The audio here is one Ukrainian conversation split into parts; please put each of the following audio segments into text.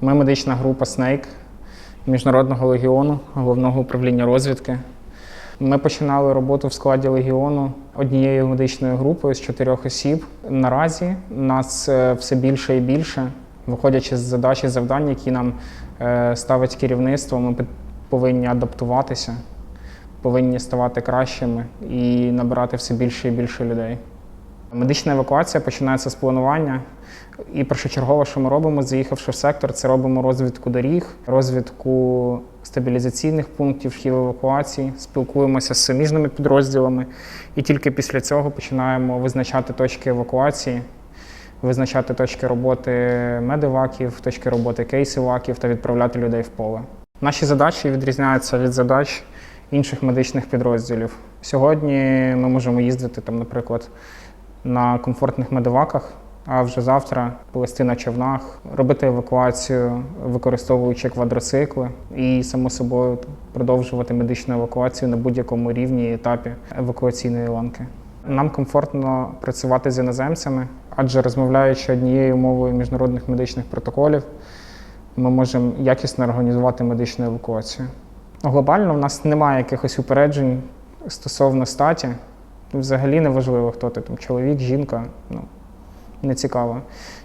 Ми медична група Snake Міжнародного легіону головного управління розвідки. Ми починали роботу в складі легіону однією медичною групою з чотирьох осіб. Наразі нас е, все більше і більше, виходячи з задач і завдань, які нам е, ставить керівництво, ми повинні адаптуватися, повинні ставати кращими і набирати все більше і більше людей. Медична евакуація починається з планування. І першочергово, що ми робимо, заїхавши в сектор, це робимо розвідку доріг, розвідку стабілізаційних пунктів, шкіл евакуації, спілкуємося з суміжними підрозділами, і тільки після цього починаємо визначати точки евакуації, визначати точки роботи медиваків, точки роботи кейсиваків та відправляти людей в поле. Наші задачі відрізняються від задач інших медичних підрозділів. Сьогодні ми можемо їздити, там, наприклад, на комфортних медиваках, а вже завтра плести на човнах, робити евакуацію, використовуючи квадроцикли, і само собою продовжувати медичну евакуацію на будь-якому рівні і етапі евакуаційної ланки. Нам комфортно працювати з іноземцями, адже розмовляючи однією мовою міжнародних медичних протоколів, ми можемо якісно організувати медичну евакуацію. Глобально в нас немає якихось упереджень стосовно статі. Взагалі не важливо, хто ти там, чоловік, жінка. Ну, не цікаво.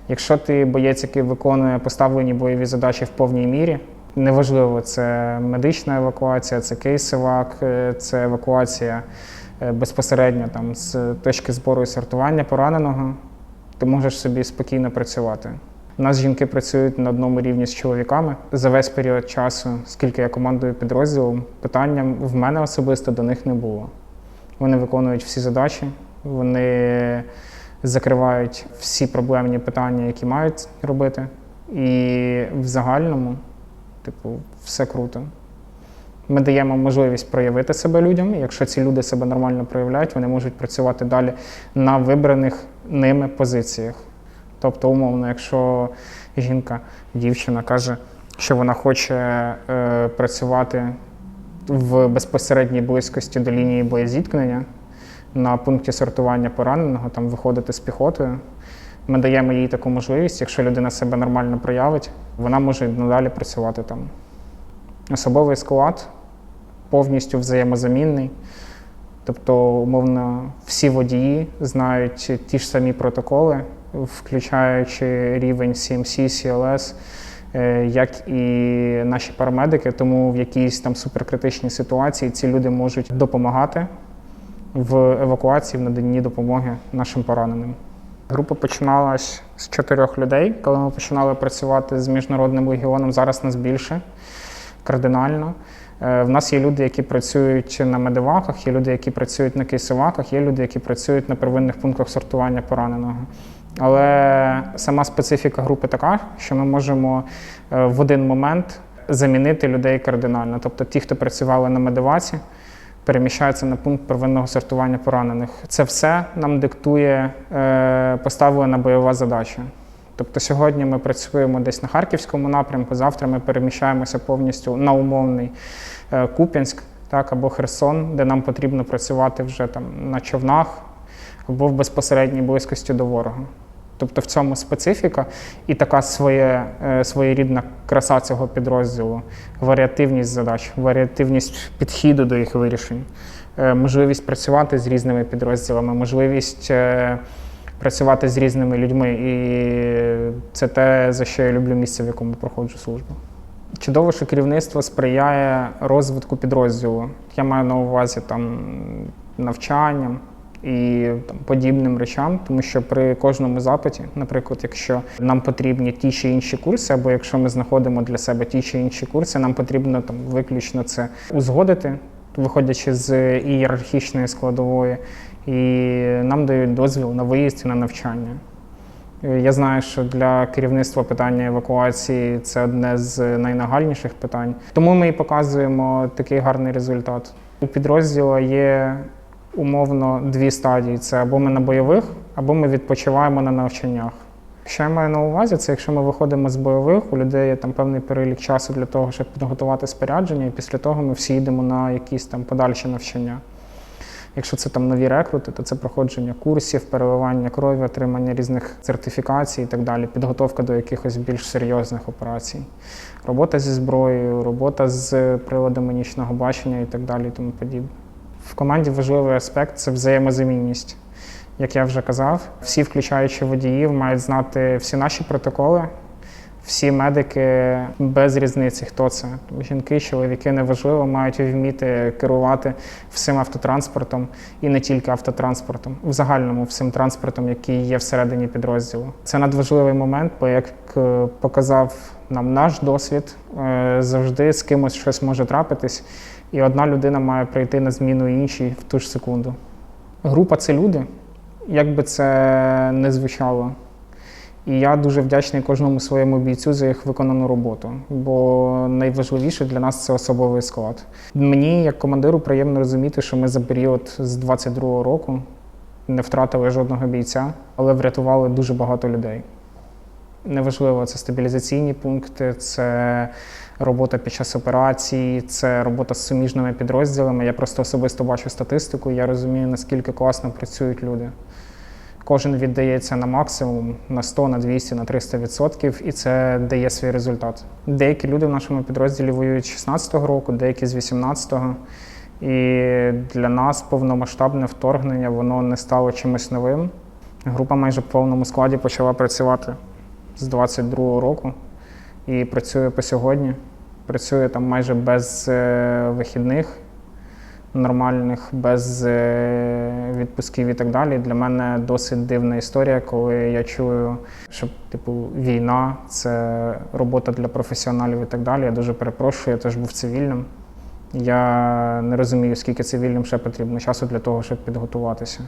Якщо ти боєць, який виконує поставлені бойові задачі в повній мірі, неважливо, це медична евакуація, це кейсивак, е, це евакуація е, безпосередньо там, з точки збору і сортування пораненого, ти можеш собі спокійно працювати. У нас жінки працюють на одному рівні з чоловіками за весь період часу, скільки я командую підрозділом, питання в мене особисто до них не було. Вони виконують всі задачі, вони закривають всі проблемні питання, які мають робити. І в загальному, типу, все круто. Ми даємо можливість проявити себе людям. Якщо ці люди себе нормально проявляють, вони можуть працювати далі на вибраних ними позиціях. Тобто, умовно, якщо жінка, дівчина каже, що вона хоче е, працювати в безпосередній близькості до лінії боєзіткнення на пункті сортування пораненого, там виходити з піхотою. Ми даємо їй таку можливість, якщо людина себе нормально проявить, вона може надалі працювати там. Особовий склад повністю взаємозамінний. Тобто, умовно, всі водії знають ті ж самі протоколи, включаючи рівень CMC, CLS, як і наші парамедики. Тому в якійсь там суперкритичній ситуації ці люди можуть допомагати в евакуації, в наданні допомоги нашим пораненим. Група починалась з чотирьох людей. Коли ми починали працювати з міжнародним легіоном, зараз нас більше кардинально. Е, В нас є люди, які працюють на медиваках, є люди, які працюють на кейсиваках, є люди, які працюють на первинних пунктах сортування пораненого. Але сама специфіка групи така, що ми можемо е, в один момент замінити людей кардинально. Тобто ті, хто працювали на медиваці, переміщаються на пункт первинного сортування поранених. Це все нам диктує е, поставлена бойова задача. Тобто сьогодні ми працюємо десь на Харківському напрямку, завтра ми переміщаємося повністю на умовний е, Куп'янськ так, або Херсон, де нам потрібно працювати вже там на човнах або в безпосередній близькості до ворога. Тобто в цьому специфіка і така своє, е, своєрідна краса цього підрозділу, варіативність задач, варіативність підходу до їх вирішень, е, можливість працювати з різними підрозділами, можливість е, працювати з різними людьми. І це те, за що я люблю місце, в якому проходжу службу. Чудово, що керівництво сприяє розвитку підрозділу. Я маю на увазі там навчанням і там, подібним речам, тому що при кожному запиті, наприклад, якщо нам потрібні ті чи інші курси, або якщо ми знаходимо для себе ті чи інші курси, нам потрібно там виключно це узгодити, виходячи з ієрархічної складової, і нам дають дозвіл на виїзд і на навчання. Я знаю, що для керівництва питання евакуації це одне з найнагальніших питань. Тому ми і показуємо такий гарний результат. У підрозділу є умовно дві стадії: це або ми на бойових, або ми відпочиваємо на навчаннях. Що я маю на увазі, це якщо ми виходимо з бойових, у людей є там певний перелік часу для того, щоб підготувати спорядження, і після того ми всі йдемо на якісь там подальші навчання. Якщо це там нові рекрути, то це проходження курсів, переливання крові, отримання різних сертифікацій і так далі, підготовка до якихось більш серйозних операцій, робота зі зброєю, робота з приладами нічного бачення і так далі, і тому подібне. В команді важливий аспект це взаємозамінність. Як я вже казав, всі, включаючи водіїв, мають знати всі наші протоколи, всі медики без різниці, хто це. Жінки, чоловіки неважливо, мають вміти керувати всім автотранспортом і не тільки автотранспортом, в загальному всім транспортом, який є всередині підрозділу. Це надважливий момент, бо як е, показав нам наш досвід, е, завжди з кимось щось може трапитись, і одна людина має прийти на зміну іншій в ту ж секунду. Група це люди, як би це не звучало. І я дуже вдячний кожному своєму бійцю за їх виконану роботу, бо найважливіше для нас це особовий склад. Мені, як командиру, приємно розуміти, що ми за період з 22-го року не втратили жодного бійця, але врятували дуже багато людей. Неважливо, це стабілізаційні пункти, це робота під час операції, це робота з суміжними підрозділами. Я просто особисто бачу статистику, я розумію, наскільки класно працюють люди. Кожен віддається на максимум на 100, на 200, на 300 відсотків, і це дає свій результат. Деякі люди в нашому підрозділі воюють з 16-го року, деякі з 18-го. І для нас повномасштабне вторгнення воно не стало чимось новим. Група майже в повному складі почала працювати з 22-го року і працює по сьогодні. Працює там майже без е, вихідних нормальних, без е, відпусків і так далі. Для мене досить дивна історія, коли я чую, що типу війна це робота для професіоналів і так далі. Я дуже перепрошую, я теж був цивільним. Я не розумію, скільки цивільним ще потрібно часу для того, щоб підготуватися.